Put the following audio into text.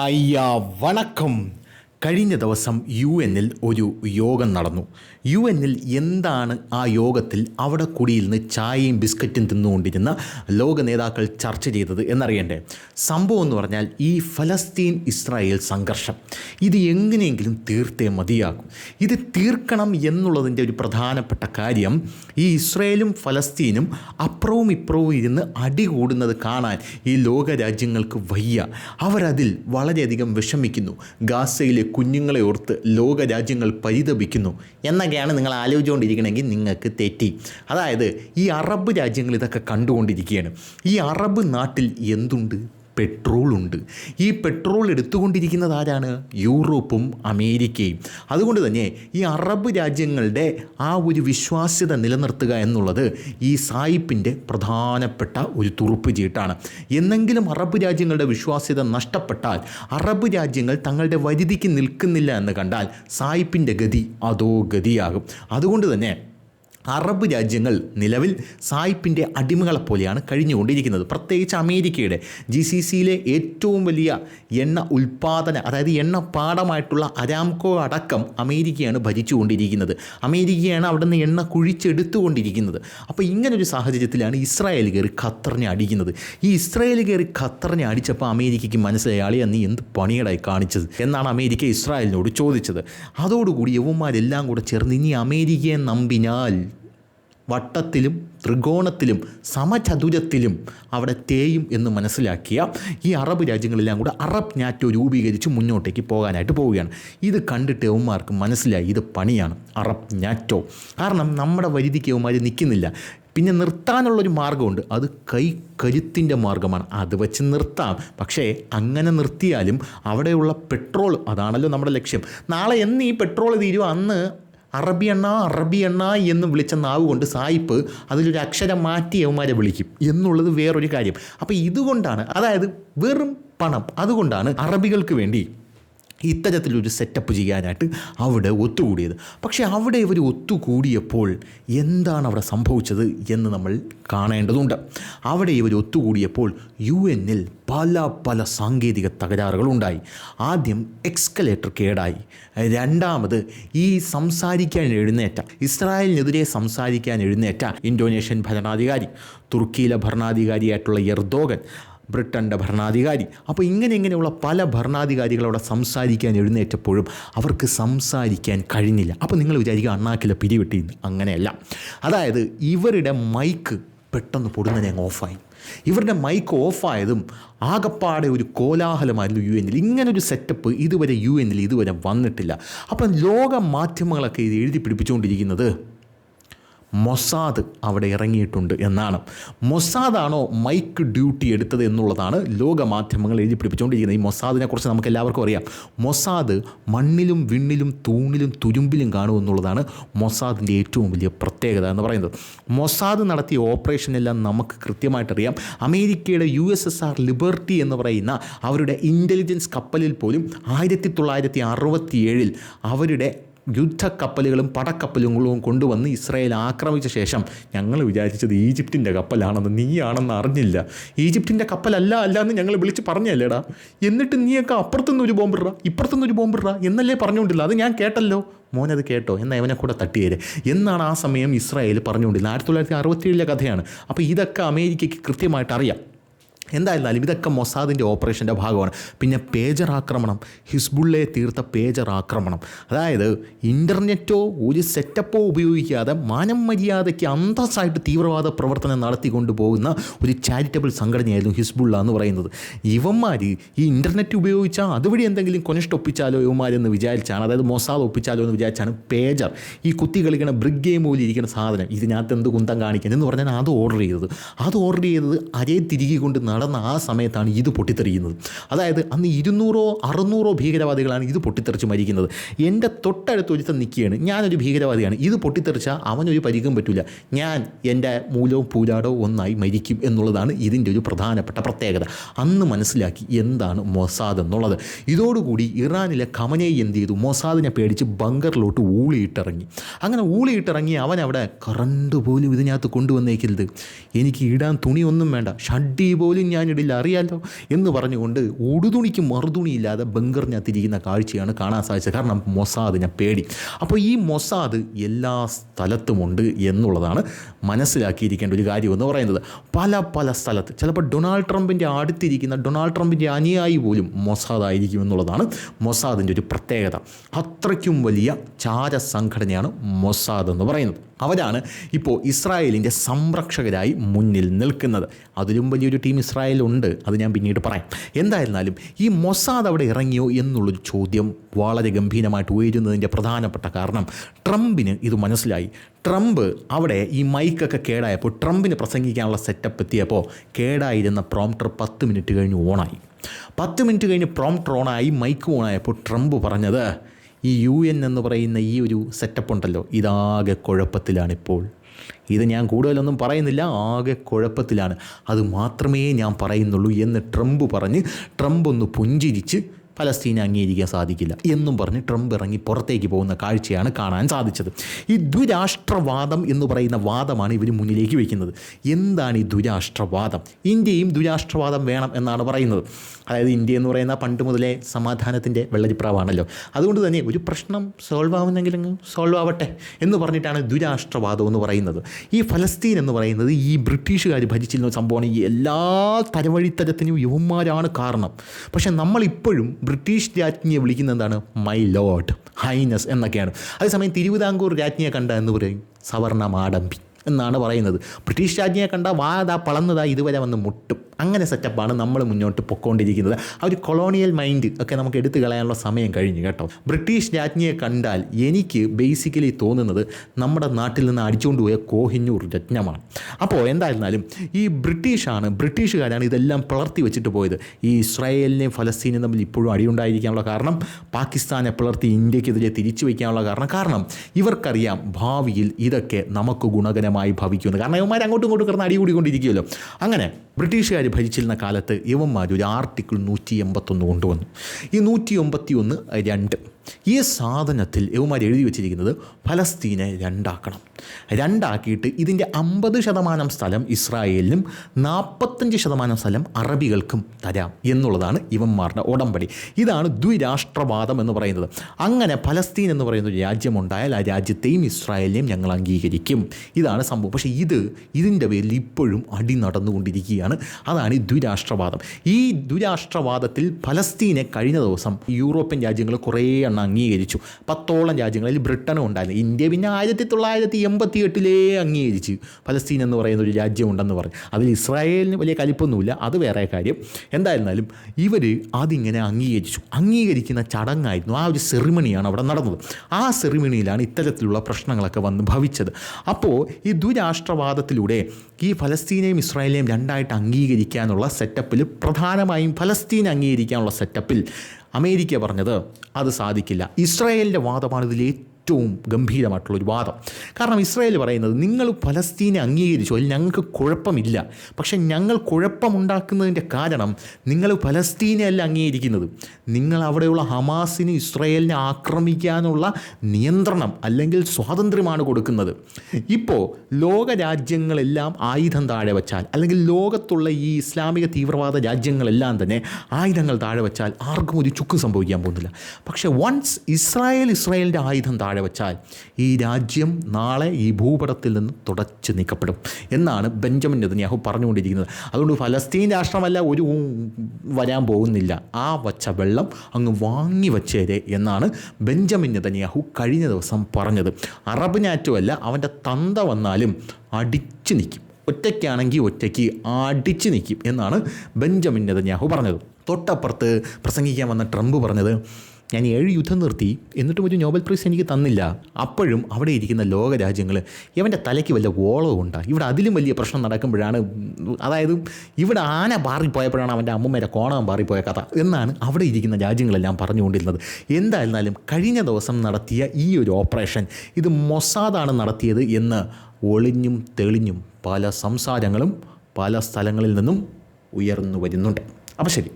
ஐயா வணக்கம். കഴിഞ്ഞ ദിവസം യു എന്നിൽ ഒരു യോഗം നടന്നു. യു എന്നിൽ എന്താണ് ആ യോഗത്തിൽ അവിടെ കൂടിയിരുന്ന് ചായയും ബിസ്ക്കറ്റും തിന്നുകൊണ്ടിരുന്ന ലോക നേതാക്കൾ ചർച്ച ചെയ്തത് എന്നറിയണ്ടേ? സംഭവം എന്ന് പറഞ്ഞാൽ ഈ ഫലസ്തീൻ ഇസ്രായേൽ സംഘർഷം. ഇത് എങ്ങനെയെങ്കിലും തീർത്തേ മതിയാകും. ഇത് തീർക്കണം എന്നുള്ളതിന്റെ ഒരു പ്രധാനപ്പെട്ട കാര്യം ഈ ഇസ്രായേലും ഫലസ്തീനും അപ്പുറവും ഇപ്പുറവും ഇരുന്ന് അടി കൂടുന്നത് കാണാൻ ഈ ലോക രാജ്യങ്ങൾക്ക് വയ്യ. അവരതിൽ വളരെയധികം വിഷമിക്കുന്നു. ഗാസയിലെ കുഞ്ഞുങ്ങളെ ഓർത്ത് ലോക രാജ്യങ്ങൾ പരിതപിക്കുന്നു എന്നൊക്കെയാണ് നിങ്ങൾ ആലോചിച്ചുകൊണ്ടിരിക്കണമെങ്കിൽ നിങ്ങൾക്ക് തെറ്റി. അതായത് ഈ അറബ് രാജ്യങ്ങൾ ഇതൊക്കെ കണ്ടുകൊണ്ടിരിക്കുകയാണ്. ഈ അറബ് നാട്ടിൽ എന്തുണ്ട്? പെട്രോൾ ഉണ്ട് ഈ പെട്രോൾ എടുത്തുകൊണ്ടിരിക്കുന്നത് ആരാണ്? യൂറോപ്പും അമേരിക്കയും. അതുകൊണ്ട് തന്നെ ഈ അറബ് രാജ്യങ്ങളുടെ ആ ഒരു വിശ്വാസ്യത നിലനിർത്തുക എന്നുള്ളത് ഈ സായിപ്പിന്റെ പ്രധാനപ്പെട്ട ഒരു തുറുപ്പ് ചീട്ടാണ്. എന്നെങ്കിലും അറബ് രാജ്യങ്ങളുടെ വിശ്വാസ്യത നഷ്ടപ്പെട്ടാൽ അറബ് രാജ്യങ്ങൾ തങ്ങളുടെ വരുതിക്ക് നിൽക്കുന്നില്ല എന്ന് കണ്ടാൽ സായിപ്പിന്റെ ഗതി അതോ ഗതിയാകും. അതുകൊണ്ട് തന്നെ അറബ് രാജ്യങ്ങൾ നിലവിൽ സായിപ്പിന്റെ അടിമകളെ പോലെയാണ് കഴിഞ്ഞുകൊണ്ടിരിക്കുന്നത്. പ്രത്യേകിച്ച് അമേരിക്കയുടെ ജി സി സിയിലെ ഏറ്റവും വലിയ എണ്ണ ഉൽപ്പാദന അതായത് എണ്ണ പാടമായിട്ടുള്ള അരാംകോ അടക്കം അമേരിക്കയാണ് ഭരിച്ചുകൊണ്ടിരിക്കുന്നത് അമേരിക്കയാണ് അവിടെ നിന്ന് എണ്ണ കുഴിച്ചെടുത്തുകൊണ്ടിരിക്കുന്നത്. അപ്പോൾ ഇങ്ങനൊരു സാഹചര്യത്തിലാണ് ഇസ്രായേൽ കയറി ഖത്തറിനെ അടിക്കുന്നത്. ഈ ഇസ്രായേൽ കയറി ഖത്തറിനെ അടിച്ചപ്പോൾ അമേരിക്കയ്ക്ക് മനസ്സിലായി ആളിയാ നീ എന്ത് പണിയടായി കാണിച്ചത്? എന്നാണ് അമേരിക്ക ഇസ്രായേലിനോട് ചോദിച്ചത്. അതോടുകൂടി യവന്മാരെല്ലാം കൂടെ ചേർന്ന് ഇനി അമേരിക്കയെ നമ്പിനാൽ വട്ടത്തിലും ത്രികോണത്തിലും സമചതുരത്തിലും അവിടെ തേയും എന്ന് മനസ്സിലാക്കിയ ഈ അറബ് രാജ്യങ്ങളെല്ലാം കൂടെ അറബ് ഞാറ്റോ രൂപീകരിച്ച് മുന്നോട്ടേക്ക് പോകാനായിട്ട് പോവുകയാണ്. ഇത് കണ്ടിട്ട് യവന്മാർക്ക് മനസ്സിലായി ഇത് പണിയാണ് അറബ് ഞാറ്റോ കാരണം നമ്മുടെ വരുതിക്ക് യവന്മാർ നിൽക്കുന്നില്ല. പിന്നെ നിർത്താനുള്ളൊരു മാർഗമുണ്ട് അത് കൈ കരുത്തിന്റെ മാർഗമാണ് അത് വെച്ച് നിർത്താം. പക്ഷേ അങ്ങനെ നിർത്തിയാലും അവിടെയുള്ള പെട്രോൾ അതാണല്ലോ നമ്മുടെ ലക്ഷ്യം. നാളെ എന്ന് ഈ പെട്രോൾ തീരുമോ അന്ന് അറബി എണ്ണ അറബി എണ്ണ എന്ന് വിളിച്ച നാവ് കൊണ്ട് സായിപ്പ് അതിലൊരു അക്ഷരം മാറ്റി യവന്മാരെ വിളിക്കും എന്നുള്ളത് വേറൊരു കാര്യം. അപ്പോൾ ഇതുകൊണ്ടാണ് അതായത് വെറും പണം അതുകൊണ്ടാണ് അറബികൾക്ക് വേണ്ടി ഇത്തരത്തിലൊരു സെറ്റപ്പ് ചെയ്യാനായിട്ട് അവിടെ ഒത്തുകൂടിയത്. പക്ഷേ അവിടെ ഇവർ ഒത്തുകൂടിയപ്പോൾ എന്താണ് അവിടെ സംഭവിച്ചത് എന്ന് നമ്മൾ കാണേണ്ടതുണ്ട്. അവിടെ ഇവർ ഒത്തുകൂടിയപ്പോൾ യു എന്നിൽ പല പല സാങ്കേതിക തകരാറുകളുണ്ടായി. ആദ്യം എക്സ്കലേറ്റർ കേടായി. രണ്ടാമത് ഈ സംസാരിക്കാൻ എഴുന്നേറ്റ ഇസ്രായേലിനെതിരെ സംസാരിക്കാൻ എഴുന്നേറ്റ ഇന്തോനേഷ്യൻ ഭരണാധികാരി തുർക്കിയിലെ ഭരണാധികാരിയായിട്ടുള്ള എർദോഗൻ ബ്രിട്ടന്റെ ഭരണാധികാരി. അപ്പോൾ ഇങ്ങനെ ഇങ്ങനെയുള്ള പല ഭരണാധികാരികളവിടെ സംസാരിക്കാൻ എഴുന്നേറ്റപ്പോഴും അവർക്ക് സംസാരിക്കാൻ കഴിഞ്ഞില്ല. അപ്പോൾ നിങ്ങൾ വിചാരിക്കുക അണ്ണാക്കിലെ പിരിവിട്ടി. അങ്ങനെയല്ല. അതായത് ഇവരുടെ മൈക്ക് പെട്ടെന്ന് പൊടുന്നതിനെ ഓഫായി. ഇവരുടെ മൈക്ക് ഓഫായതും ആകപ്പാടെ ഒരു കോലാഹലമായിരുന്നു യു എന്നിൽ. ഇങ്ങനൊരു സെറ്റപ്പ് ഇതുവരെ യു എന്നിൽ ഇതുവരെ വന്നിട്ടില്ല. അപ്പം ലോക മാധ്യമങ്ങളൊക്കെ ഇത് എഴുതി പിടിപ്പിച്ചുകൊണ്ടിരിക്കുന്നത് മൊസാദ് അവിടെ ഇറങ്ങിയിട്ടുണ്ട് എന്നാണ്. മൊസാദാണോ മൈക്ക് ഡ്യൂട്ടി എടുത്തത് എന്നുള്ളതാണ് ലോക മാധ്യമങ്ങൾ എഴുതി പിടിപ്പിച്ചുകൊണ്ടിരിക്കുന്നത്. ഈ മൊസാദിനെ കുറിച്ച് നമുക്ക് എല്ലാവർക്കും അറിയാം. മൊസാദ് മണ്ണിലും വിണ്ണിലും തൂണിലും തുരുമ്പിലും കാണും എന്നുള്ളതാണ് മൊസാദിന്റെ ഏറ്റവും വലിയ പ്രത്യേകത എന്ന് പറയുന്നത്. മൊസാദ് നടത്തിയ ഓപ്പറേഷനെല്ലാം നമുക്ക് കൃത്യമായിട്ടറിയാം അമേരിക്കയുടെ U S S R liberty എന്ന് പറയുന്ന അവരുടെ ഇന്റലിജൻസ് കപ്പലിൽ പോലും ആയിരത്തി തൊള്ളായിരത്തി അറുപത്തിയേഴിൽ അവരുടെ യുദ്ധക്കപ്പലുകളും പടക്കപ്പലുകളും കൊണ്ടുവന്ന് ഇസ്രായേൽ ആക്രമിച്ച ശേഷം ഞങ്ങൾ വിചാരിച്ചത് ഈജിപ്തിന്റെ കപ്പലാണെന്ന് നീയാണെന്ന് അറിഞ്ഞില്ല. ഈജിപ്തിന്റെ കപ്പലല്ല അല്ല എന്ന് ഞങ്ങൾ വിളിച്ച് പറഞ്ഞല്ലേടാ? എന്നിട്ട് നീയൊക്കെ അപ്പുറത്തുനിന്ന് ഒരു ബോംബിട ഇപ്പുറത്തുനിന്ന് ഒരു ബോംബിട എന്നല്ലേ പറഞ്ഞുകൊണ്ടില്ല? അത് ഞാൻ കേട്ടല്ലോ. മോനത് കേട്ടോ. എന്നാൽ ഇവനെ കൂടെ തട്ടിയേര്. എന്നാണ് ആ സമയം ഇസ്രായേൽ പറഞ്ഞുകൊണ്ടിരുന്നത്. ആയിരത്തി തൊള്ളായിരത്തി അറുപത്തിയേഴിലെ കഥയാണ്. അപ്പോൾ ഇതൊക്കെ അമേരിക്കയ്ക്ക് കൃത്യമായിട്ട് അറിയാം. എന്തായിരുന്നാലും ഇതൊക്കെ മൊസാദിന്റെ ഓപ്പറേഷന്റെ ഭാഗമാണ്. പിന്നെ പേജർ ആക്രമണം ഹിസ്ബുള്ളെ തീർത്ത പേജർ ആക്രമണം അതായത് ഇന്റർനെറ്റോ ഒരു സെറ്റപ്പോ ഉപയോഗിക്കാതെ മാനം മര്യാദയ്ക്ക് അന്തസ്സായിട്ട് തീവ്രവാദ പ്രവർത്തനം നടത്തിക്കൊണ്ട് പോകുന്ന ഒരു ചാരിറ്റബിൾ സംഘടനയായിരുന്നു ഹിസ്ബുള്ള എന്ന് പറയുന്നത്. ഇവന്മാർ ഈ ഇന്റർനെറ്റ് ഉപയോഗിച്ചാൽ അതുവഴി എന്തെങ്കിലും കൊനിഷ്ട് ഒപ്പിച്ചാലോ ഇവന്മാരെന്ന് വിചാരിച്ചാണ് അതായത് മൊസാദ് ഒപ്പിച്ചാലോ എന്ന് വിചാരിച്ചാണ് പേജർ ഈ കുത്തി കളിക്കണ ബ്രിഗ് പോലെ ഇരിക്കുന്ന സാധനം ഇതിനകത്ത് എന്ത് കുന്തം കാണിക്കുന്നത് എന്ന് പറഞ്ഞാൽ അത് ഓർഡർ ചെയ്തത്. അത് ഓർഡർ ചെയ്തത് അരേ തിരികെ കൊണ്ട് നടന്ന ആ സമയത്താണ് ഇത് പൊട്ടിത്തെറിയുന്നത്. അതായത് അന്ന് ഇരുന്നൂറോ അറുന്നൂറോ ഭീകരവാദികളാണ് ഇത് പൊട്ടിത്തെറിച്ച് മരിക്കുന്നത്. എന്റെ തൊട്ടടുത്ത് ഒരുത്തൻ നിൽക്കുകയാണ്. ഞാനൊരു ഭീകരവാദിയാണ്. ഇത് പൊട്ടിത്തെറിച്ചാൽ അവനൊരു പരിക്കും പറ്റില്ല ഞാൻ എന്റെ മൂലവും പൂരാടോ ഒന്നായി മരിക്കും എന്നുള്ളതാണ് ഇതിന്റെ ഒരു പ്രധാനപ്പെട്ട പ്രത്യേകത. അന്ന് മനസ്സിലാക്കി എന്താണ് മൊസാദ് എന്നുള്ളത്. ഇതോടുകൂടി ഇറാനിലെ കമനെ എന്ത് ചെയ്തു? മൊസാദിനെ പേടിച്ച് ബങ്കറിലോട്ട് ഊളിയിട്ടിറങ്ങി. അങ്ങനെ ഊളിയിട്ടിറങ്ങി അവൻ അവിടെ കറണ്ട് പോലും ഇതിനകത്ത് കൊണ്ടുവന്നേക്കരുത്. എനിക്ക് ഇടാൻ തുണിയൊന്നും വേണ്ട. ഷഡ്ഡി പോലും പോലും ഞാനിടില്ല അറിയാലോ എന്ന് പറഞ്ഞുകൊണ്ട് ഉടുതുണിക്ക് മറുതുണിയില്ലാതെ ബങ്കറിനകത്തിരിക്കുന്ന കാഴ്ചയാണ് കാണാൻ സാധിച്ചത്. കാരണം മൊസാദിനെ പേടി. അപ്പോൾ ഈ മൊസാദ് എല്ലാ സ്ഥലത്തുമുണ്ട് എന്നുള്ളതാണ് മനസ്സിലാക്കിയിരിക്കേണ്ട ഒരു കാര്യമെന്ന് പറയുന്നത്. പല പല സ്ഥലത്ത് ചിലപ്പോൾ ഡൊണാൾഡ് ട്രംപിന്റെ അടുത്തിരിക്കുന്ന ഡൊണാൾഡ് ട്രംപിന്റെ അനുയായി പോലും മൊസാദ് ആയിരിക്കും എന്നുള്ളതാണ് മൊസാദിന്റെ ഒരു പ്രത്യേകത. അത്രയ്ക്കും വലിയ ചാര സംഘടനയാണ് മൊസാദ് എന്ന് പറയുന്നത്. അവരാണ് ഇപ്പോൾ ഇസ്രായേലിന്റെ സംരക്ഷകരായി മുന്നിൽ നിൽക്കുന്നത്. അതിലും വലിയൊരു ടീം ഇസ്രായേലുണ്ട് അത് ഞാൻ പിന്നീട് പറയാം. എന്തായിരുന്നാലും ഈ മൊസാദ് അവിടെ ഇറങ്ങിയോ എന്നുള്ളൊരു ചോദ്യം വളരെ ഗംഭീരമായിട്ട് ഉയരുന്നതിന്റെ പ്രധാനപ്പെട്ട കാരണം ട്രംപിന് ഇത് മനസ്സിലായി. ട്രംപ് അവിടെ ഈ മൈക്കൊക്കെ കേടായപ്പോൾ ട്രംപിന് പ്രസംഗിക്കാനുള്ള സെറ്റപ്പ് എത്തിയപ്പോൾ കേടായിരുന്ന പ്രോംപ്റ്റർ പത്ത് മിനിറ്റ് കഴിഞ്ഞ് ഓണായി പത്ത് മിനിറ്റ് കഴിഞ്ഞ് പ്രോംപ്റ്റർ ഓണായി മൈക്ക് ഓണായപ്പോൾ ട്രംപ് പറഞ്ഞത് ഈ യു എൻ എന്ന് പറയുന്ന ഈ ഒരു സെറ്റപ്പ് ഉണ്ടല്ലോ ഇതാകെ കുഴപ്പത്തിലാണിപ്പോൾ ഇത് ഞാൻ കൂടുതലൊന്നും പറയുന്നില്ല ആകെ കുഴപ്പത്തിലാണ്. അത് മാത്രമേ ഞാൻ പറയുന്നുള്ളൂ എന്ന് ട്രംപ് പറഞ്ഞ് ട്രംപ് ഒന്ന് പുഞ്ചിരിച്ച് ഫലസ്തീനെ അംഗീകരിക്കാൻ സാധിക്കില്ല എന്നും പറഞ്ഞ് ട്രംപ് ഇറങ്ങി പുറത്തേക്ക് പോകുന്ന കാഴ്ചയാണ് കാണാൻ സാധിച്ചത്. ഈ ദുരാഷ്ട്രവാദം എന്ന് പറയുന്ന വാദമാണ് ഇവർ മുന്നിലേക്ക് വയ്ക്കുന്നത് എന്താണ് ഈ ദുരാഷ്ട്രവാദം ഇന്ത്യയും ദുരാഷ്ട്രവാദം വേണം എന്നാണ് പറയുന്നത്. അതായത് ഇന്ത്യ എന്ന് പറയുന്ന പണ്ട് മുതലേ സമാധാനത്തിന്റെ വെള്ളരിപ്രാവാണല്ലോ. അതുകൊണ്ട് തന്നെ ഒരു പ്രശ്നം സോൾവ് ആവുന്നെങ്കിലും സോൾവ് ആവട്ടെ എന്ന് പറഞ്ഞിട്ടാണ് ദുരാഷ്ട്രവാദം എന്ന് പറയുന്നത്. ഈ ഫലസ്തീൻ എന്ന് പറയുന്നത് ഈ ബ്രിട്ടീഷുകാർ ഭരിച്ചിരുന്ന സംഭവമാണ് ഈ എല്ലാ തരവഴിത്തരത്തിനും യുവന്മാരാണ് കാരണം. പക്ഷേ നമ്മളിപ്പോഴും ബ്രിട്ടീഷ് രാജ്ഞിയെ വിളിക്കുന്നത് എന്താണ്? മൈ ലോഡ് ഹൈനസ് എന്നൊക്കെയാണ്. അതേസമയം തിരുവിതാംകൂർ രാജ്ഞിയെ കണ്ട എന്ന് പറയും സവർണ മാടമ്പി എന്നാണ് പറയുന്നത്. ബ്രിട്ടീഷ് രാജ്ഞിയെ കണ്ട വാതാ പളന്നതാ ഇതുവരെ വന്ന് മുട്ടും. അങ്ങനെ സെറ്റപ്പാണ് നമ്മൾ മുന്നോട്ട് പൊക്കോണ്ടിരിക്കുന്നത്. ആ ഒരു കൊളോണിയൽ മൈൻഡ് ഒക്കെ നമുക്ക് എടുത്തു കളയാനുള്ള സമയം കഴിഞ്ഞു കേട്ടോ. ബ്രിട്ടീഷ് രാജ്ഞിയെ കണ്ടാൽ എനിക്ക് ബേസിക്കലി തോന്നുന്നത് നമ്മുടെ നാട്ടിൽ നിന്ന് അടിച്ചുകൊണ്ട് പോയ കോഹിഞ്ഞൂർ രത്നമാണ്. അപ്പോൾ എന്തായിരുന്നാലും ഈ ബ്രിട്ടീഷാണ് ബ്രിട്ടീഷുകാരാണ് ഇതെല്ലാം പിളർത്തി വെച്ചിട്ട് പോയത്. ഈ ഇസ്രായേലിനെയും ഫലസ്തീനും തമ്മിൽ ഇപ്പോഴും അടിയുണ്ടായിരിക്കാനുള്ള കാരണം പാകിസ്ഥാനെ പിളർത്തി ഇന്ത്യക്കെതിരെ തിരിച്ചു വയ്ക്കാനുള്ള കാരണം. കാരണം ഇവർക്കറിയാം ഭാവിയിൽ ഇതൊക്കെ നമുക്ക് ഗുണകരമായി ഭവിക്കുന്നു കാരണം ഇവന്മാർ അങ്ങോട്ടും ഇങ്ങോട്ടും കിടന്ന് അടികൂടിക്കൊണ്ടിരിക്കുമല്ലോ അങ്ങനെ ബ്രിട്ടീഷുകാർ ഭരിച്ചിരുന്ന കാലത്ത് ഇവന്മാർ ഒരു ആർട്ടിക്കിൾ നൂറ്റി എൺപത്തൊന്ന് കൊണ്ടുവന്നു. ഈ നൂറ്റി എൺപത്തി ഒന്ന് രണ്ട് ഈ സാധനത്തിൽ ഇവന്മാർ എഴുതി വെച്ചിരിക്കുന്നത് ഫലസ്തീനെ രണ്ടാക്കണം. രണ്ടാക്കിയിട്ട് ഇതിന്റെ അമ്പത് ശതമാനം സ്ഥലം ഇസ്രായേലിനും നാൽപ്പത്തഞ്ച് ശതമാനം സ്ഥലം അറബികൾക്കും തരാം എന്നുള്ളതാണ് ഇവന്മാരുടെ ഉടമ്പടി. ഇതാണ് ദ്വിരാഷ്ട്രവാദം എന്ന് പറയുന്നത്. അങ്ങനെ ഫലസ്തീൻ എന്ന് പറയുന്ന ഒരു രാജ്യമുണ്ടായാൽ ആ രാജ്യത്തെയും ഇസ്രായേലിനെയും ഞങ്ങൾ അംഗീകരിക്കും. ഇതാണ് സംഭവം. പക്ഷേ ഇത് ഇതിന്റെ പേരിൽ ഇപ്പോഴും അടി നടന്നുകൊണ്ടിരിക്കുകയാണ്. അതാണ് ഈ ദ്വിരാഷ്ട്രവാദം. ഈ ദ്വിരാഷ്ട്രവാദത്തിൽ ഫലസ്തീനെ കഴിഞ്ഞ ദിവസം യൂറോപ്യൻ രാജ്യങ്ങൾ കുറേ എണ്ണം അംഗീകരിച്ചു. പത്തോളം രാജ്യങ്ങളിൽ ബ്രിട്ടനും ഉണ്ടായിരുന്നു. ഇന്ത്യ പിന്നെ ആയിരത്തി തൊള്ളായിരത്തി എൺപത്തി എട്ടിലേ അംഗീകരിച്ചു. ഫലസ്തീൻ എന്ന് പറയുന്ന ഒരു രാജ്യമുണ്ടെന്ന് പറഞ്ഞു. അതിൽ ഇസ്രായേലിന് വലിയ കലിപ്പൊന്നുമില്ല. അത് വേറെ കാര്യം. എന്തായിരുന്നാലും ഇവർ അതിങ്ങനെ അംഗീകരിച്ചു. അംഗീകരിക്കുന്ന ചടങ്ങായിരുന്നു. ആ ഒരു സെറിമണിയാണ് അവിടെ നടന്നത്. ആ സെറിമണിയിലാണ് ഇത്തരത്തിലുള്ള പ്രശ്നങ്ങളൊക്കെ വന്ന് ഭവിച്ചത്. അപ്പോൾ ഈ ദുരാഷ്ട്രവാദത്തിലൂടെ ഈ ഫലസ്തീനെയും ഇസ്രായേലിനെയും രണ്ടായിട്ട് അംഗീകരിക്കാനുള്ള സെറ്റപ്പിൽ പ്രധാനമായും ഫലസ്തീൻ അംഗീകരിക്കാനുള്ള സെറ്റപ്പിൽ അമേരിക്ക പറഞ്ഞത് അത് സാധിക്കില്ല. ഇസ്രായേലിന്റെ വാദമാണ് ഇതിൽ ഏറ്റവും ഗംഭീരമായിട്ടുള്ള ഒരു വാദം. കാരണം ഇസ്രായേൽ പറയുന്നത് നിങ്ങൾ ഫലസ്തീനെ അംഗീകരിച്ചു അതിൽ ഞങ്ങൾക്ക് കുഴപ്പമില്ല. പക്ഷേ ഞങ്ങൾ കുഴപ്പമുണ്ടാക്കുന്നതിന്റെ കാരണം നിങ്ങൾ ഫലസ്തീനെ അല്ല അംഗീകരിക്കുന്നത്. നിങ്ങൾ അവിടെയുള്ള ഹമാസിന് ഇസ്രായേലിനെ ആക്രമിക്കാനുള്ള നിയന്ത്രണം അല്ലെങ്കിൽ സ്വാതന്ത്ര്യമാണ് കൊടുക്കുന്നത്. ഇപ്പോൾ ലോക രാജ്യങ്ങളെല്ലാം ആയുധം താഴെ വച്ചാൽ അല്ലെങ്കിൽ ലോകത്തുള്ള ഈ ഇസ്ലാമിക തീവ്രവാദ രാജ്യങ്ങളെല്ലാം തന്നെ ആയുധങ്ങൾ താഴെ വച്ചാൽ ആർക്കും ഒരു ചുക്കും സംഭവിക്കാൻ പോകുന്നില്ല. പക്ഷേ വൺസ് ഇസ്രായേൽ ഇസ്രായേലിന്റെ ആയുധം താഴെ വെച്ചാൽ ഈ രാജ്യം നാളെ ഈ ഭൂപടത്തിൽ നിന്ന് തുടച്ചു നീക്കപ്പെടും എന്നാണ് ബെഞ്ചമിൻ നെതന്യാഹു പറഞ്ഞുകൊണ്ടിരിക്കുന്നത്. അതുകൊണ്ട് ഫലസ്തീൻ രാഷ്ട്രമല്ല ഒരു വരാൻ പോകുന്നില്ല. ആ വച്ച വെള്ളം അങ്ങ് വാങ്ങി വച്ചേരെ എന്നാണ് ബെഞ്ചമിൻ നെതന്യാഹു കഴിഞ്ഞ ദിവസം പറഞ്ഞത്. അറബ് ഞാറ്റുമല്ല അവന്റെ തന്ത വന്നാലും അടിച്ചു നിൽക്കും. ഒറ്റയ്ക്കാണെങ്കിൽ ഒറ്റയ്ക്ക് അടിച്ചു നിൽക്കും എന്നാണ് ബെഞ്ചമിൻ നെതന്യാഹു പറഞ്ഞത്. തൊട്ടപ്പുറത്ത് പ്രസംഗിക്കാൻ വന്ന ട്രംപ് പറഞ്ഞത് ഞാൻ ഏഴ് യുദ്ധം നിർത്തി എന്നിട്ടും ഒരു നോബൽ പ്രൈസ് എനിക്ക് തന്നില്ല. അപ്പോഴും അവിടെ ഇരിക്കുന്ന ലോക രാജ്യങ്ങൾ ഇവന്റെ തലയ്ക്ക് വല്ല ഓളവും ഉണ്ടാ? ഇവിടെ അതിലും വലിയ പ്രശ്നം നടക്കുമ്പോഴാണ് അതായത് ഇവിടെ ആന പാറിപ്പോയപ്പോഴാണ് അവന്റെ അമ്മമ്മേരെ കോണം പാറിപ്പോയ കഥ എന്നാണ് അവിടെ ഇരിക്കുന്ന രാജ്യങ്ങളെല്ലാം പറഞ്ഞുകൊണ്ടിരുന്നത്. എന്തായിരുന്നാലും കഴിഞ്ഞ ദിവസം നടത്തിയ ഈ ഒരു ഓപ്പറേഷൻ ഇത് മൊസാദാണ് നടത്തിയത് എന്ന് ഒളിഞ്ഞും തെളിഞ്ഞും പല സംസാരങ്ങളും പല സ്ഥലങ്ങളിൽ നിന്നും ഉയർന്നു വരുന്നുണ്ട്. അപ്പം ശരി.